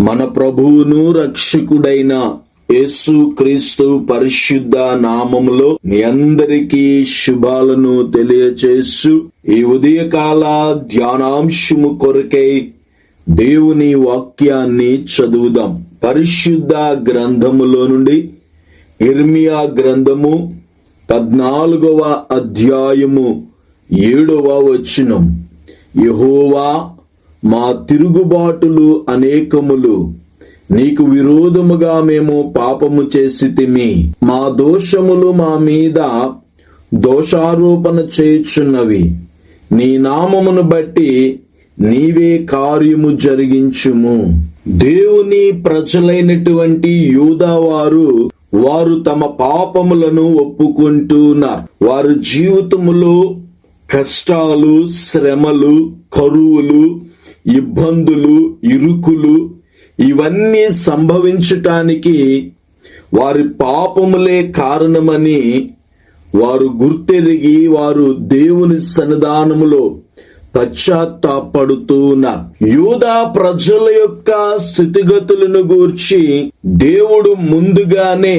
మన ప్రభువును రక్షకుడైన యేసు క్రీస్తు పరిశుద్ధ నామములో మీ అందరికీ శుభాలను తెలియచేస్తూ ఈ ఉదయకాల ధ్యానాంశము కొరకై దేవుని వాక్యాన్ని చదువుదాం. పరిశుద్ధ గ్రంథములో నుండి ఇర్మియా గ్రంథము పద్నాలుగవ అధ్యాయము ఏడవ వచనం. యహోవా మా తిరుగుబాటులు అనేకములు. నీకు విరోధముగా మేము పాపము చేసితిమి. మా దోషములు మా మీద దోషారోపణ చేయుచున్నవి. నీ నామమును బట్టి నీవే కార్యము జరిగించుము. దేవుని ప్రజలైనటువంటి యూదావారు వారు తమ పాపములను ఒప్పుకుంటున్నారు. వారి జీవితములో కష్టాలు శ్రమలు కరువులు ఇబ్బందులు ఇరుకులు ఇవన్నీ సంభవించటానికి వారి పాపములే కారణమని వారు గుర్తెరిగి వారు దేవుని సన్నిధానములో పశ్చాత్తాపడుతూ ఉన్నారు యూదా ప్రజల యొక్క స్థితిగతులను గూర్చి దేవుడు ముందుగానే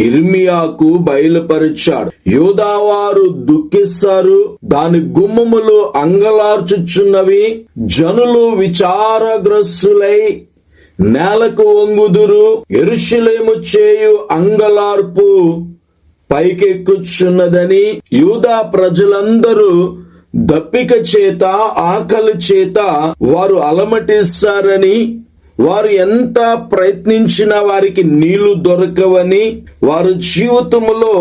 ఇర్మియాకు బయలుపరిచాడు. యోదావారు దుఃఖిస్తారు. దాని గుమ్మములు అంగలార్చుచున్నవి. జనులు విచారగ్రస్తులై నేలకు వంగుదురు. ఎరుషులేము చేయు అంగలార్పు పైకెక్కుచున్నదని యూదా ప్రజలందరూ దప్పిక చేత ఆకలి చేత వారు అలమటిస్తారని వారు ఎంత ప్రయత్నించినా వారికి నీళ్ళు దొరకవని వారు జీవితంలో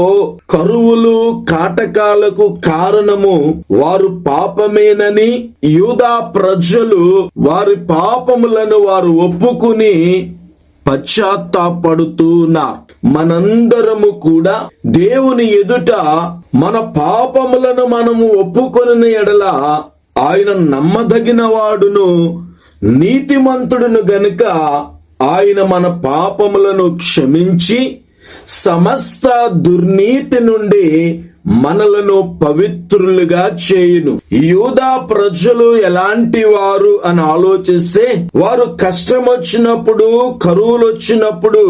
కరువులు కాటకాలకు కారణము వారు పాపమేనని యూదా ప్రజలు వారి పాపములను వారు ఒప్పుకుని పశ్చాత్తాపడుతున్నారు. మనందరము కూడా దేవుని ఎదుట మన పాపములను మనము ఒప్పుకొని ఎడల ఆయన నమ్మదగిన వాడును నీతిమంతుడును గనుక ఆయన మన పాపములను క్షమించి సమస్త దుర్నీతి నుండి మనలను పవిత్రులుగా చేయును. యూదా ప్రజలు ఎలాంటి వారు అని ఆలోచిస్తే వారు కష్టం వచ్చినప్పుడు కరువులు వచ్చినప్పుడు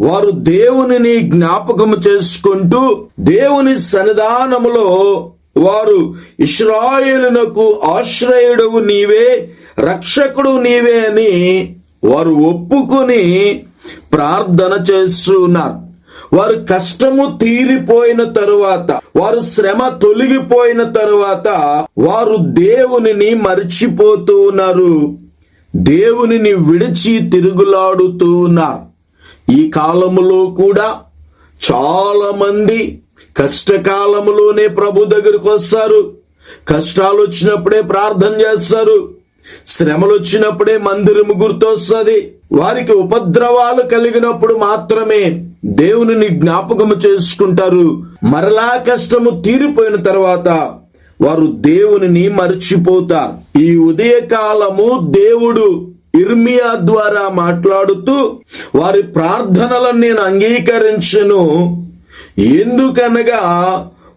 వారు దేవునిని జ్ఞాపకం చేసుకుంటూ దేవుని సన్నిధానములో వారు ఇస్రాయేలునకు ఆశ్రయుడవు నీవే రక్షకుడు నీవే అని వారు ఒప్పుకొని ప్రార్థన చేస్తున్నారు. వారు కష్టము తీరిపోయిన తరువాత వారు శ్రమ తొలగిపోయిన తరువాత వారు దేవునిని మర్చిపోతూ ఉన్నారు. దేవునిని విడిచి తిరుగులాడుతూ ఉన్నారు. ఈ కాలములో కూడా చాలా మంది కష్టకాలములోనే ప్రభు దగ్గరికి వస్తారు. కష్టాలు వచ్చినప్పుడే ప్రార్థన చేస్తారు. శ్రమలు వచ్చినప్పుడే మందిరము గుర్తొస్తుంది. వారికి ఉపద్రవాలు కలిగినప్పుడు మాత్రమే దేవుని జ్ఞాపకము చేసుకుంటారు. మరలా కష్టము తీరిపోయిన తర్వాత వారు దేవునిని మర్చిపోతారు. ఈ ఉదయకాలము దేవుడు ఇర్మియా ద్వారా మాట్లాడుతూ వారి ప్రార్థనలను నేను అంగీకరించను. ఎందుకనగా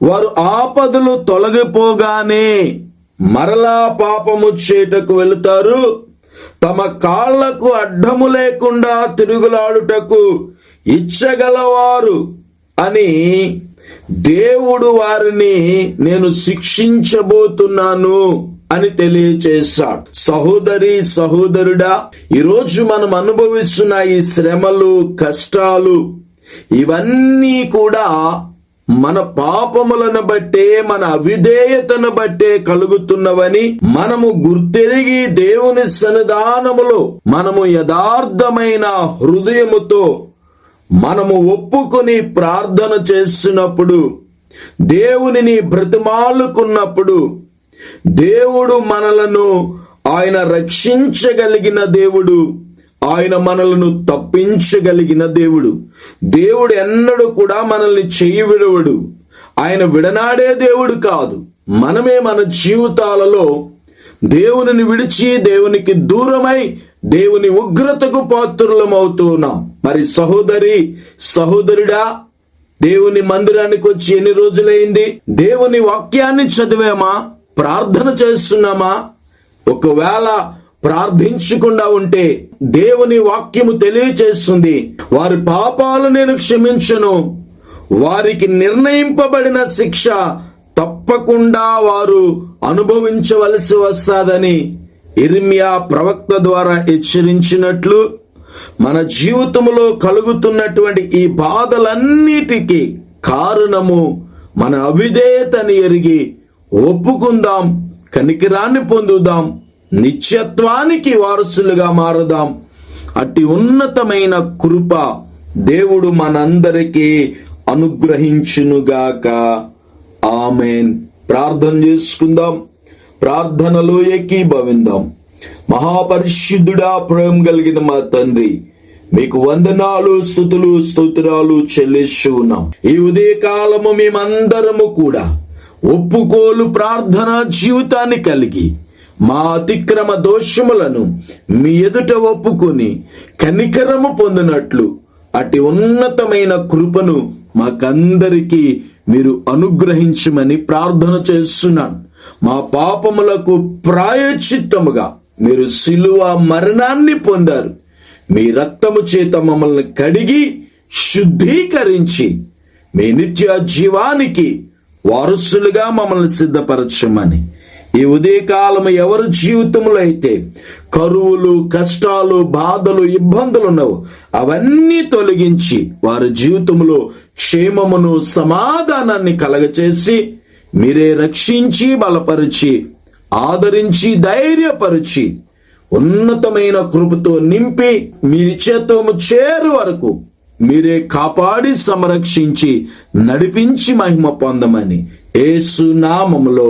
వారు ఆపదలు తొలగిపోగానే మరలా పాపము చేటకు వెళుతారు. తమ కాళ్ళకు అడ్డము లేకుండా తిరుగులాడుటకు ఇచ్చగలవారు అని దేవుడు వారిని నేను శిక్షించబోతున్నాను అని తెలియచేశాడు. సహోదరి సహోదరుడా ఈరోజు మనం అనుభవిస్తున్న ఈ శ్రమలు కష్టాలు ఇవన్నీ కూడా మన పాపములను బట్టే మన అవిధేయతను బట్టే కలుగుతున్నవని మనము గుర్తెరిగి దేవుని సన్నిధానములో మనము యథార్థమైన హృదయముతో మనము ఒప్పుకొని ప్రార్థన చేస్తున్నప్పుడు దేవునిని బ్రతిమాలుకున్నప్పుడు దేవుడు మనలను ఆయన రక్షించగలిగిన దేవుడు ఆయన మనలను తప్పించగలిగిన దేవుడు. దేవుడు ఎన్నడూ కూడా మనల్ని చేయి విడవడు. ఆయన విడనాడే దేవుడు కాదు. మనమే మన జీవితాలలో దేవునిని విడిచి దేవునికి దూరమై దేవుని ఉగ్రతకు పాత్రులమవుతున్నాం. మరి సహోదరి సహోదరుడా దేవుని మందిరానికి వచ్చి ఎన్ని రోజులైంది? దేవుని వాక్యాన్ని చదివామా? ప్రార్థన చేస్తున్నామా? ఒకవేళ ప్రార్థించకుండా ఉంటే దేవుని వాక్యము తెలియచేస్తుంది. వారి పాపాలు నేను క్షమించను. వారికి నిర్ణయింపబడిన శిక్ష తప్పకుండా వారు అనుభవించవలసి వస్తాదని ఇర్మియా ప్రవక్త ద్వారా హెచ్చరించినట్లు మన జీవితంలో కలుగుతున్నటువంటి ఈ బాధలన్నిటికీ కారణము మన అవిధేయతని ఎరిగి ఒప్పుకుందాం కనికిరాన్ని పొందుదాం. నిత్యత్వానికి వారసులుగా మారుదాం. అట్టి ఉన్నతమైన కృప దేవుడు మనందరికీ అనుగ్రహించునుగాక. ఆమెన్. ప్రార్థన చేసుకుందాం. ప్రార్థనలో ఏకీభవిందాం. మహాపరిశుద్ధుడా ప్రేమ కలిగిన మా తండ్రి మీకు వందనాలు స్థుతులు స్తోత్రాలు చెల్లిస్తూ ఉన్నాం. ఈ ఉదయ కాలము మేమందరము కూడా ఒప్పుకోలు ప్రార్థనా జీవితాన్ని కలిగి మా అతిక్రమ దోషములను మీ ఎదుట ఒప్పుకొని కనికరము పొందినట్లు అటి ఉన్నతమైన కృపను మాకందరికీ మీరు అనుగ్రహించమని ప్రార్థన చేస్తున్నాను. మా పాపములకు ప్రాయచిత్తముగా మీరు శిలువ మరణాన్ని పొందారు. మీ రక్తము చేత మమ్మల్ని కడిగి శుద్ధీకరించి మీ నిత్య జీవానికి వారసులుగా మమ్మల్ని సిద్ధపరచమని ఈ ఉదయకాలం ఎవరి జీవితంలో అయితే కరువులు కష్టాలు బాధలు ఇబ్బందులు ఉన్నవు అవన్నీ తొలగించి వారి జీవితంలో క్షేమమును సమాధానాన్ని కలగచేసి మీరే రక్షించి బలపరిచి ఆదరించి ధైర్యపరిచి ఉన్నతమైన కృపతో నింపి మీ చేతము చేరు వరకు మీరే కాపాడి సంరక్షించి నడిపించి మహిమ పొందమని ఏసునామములో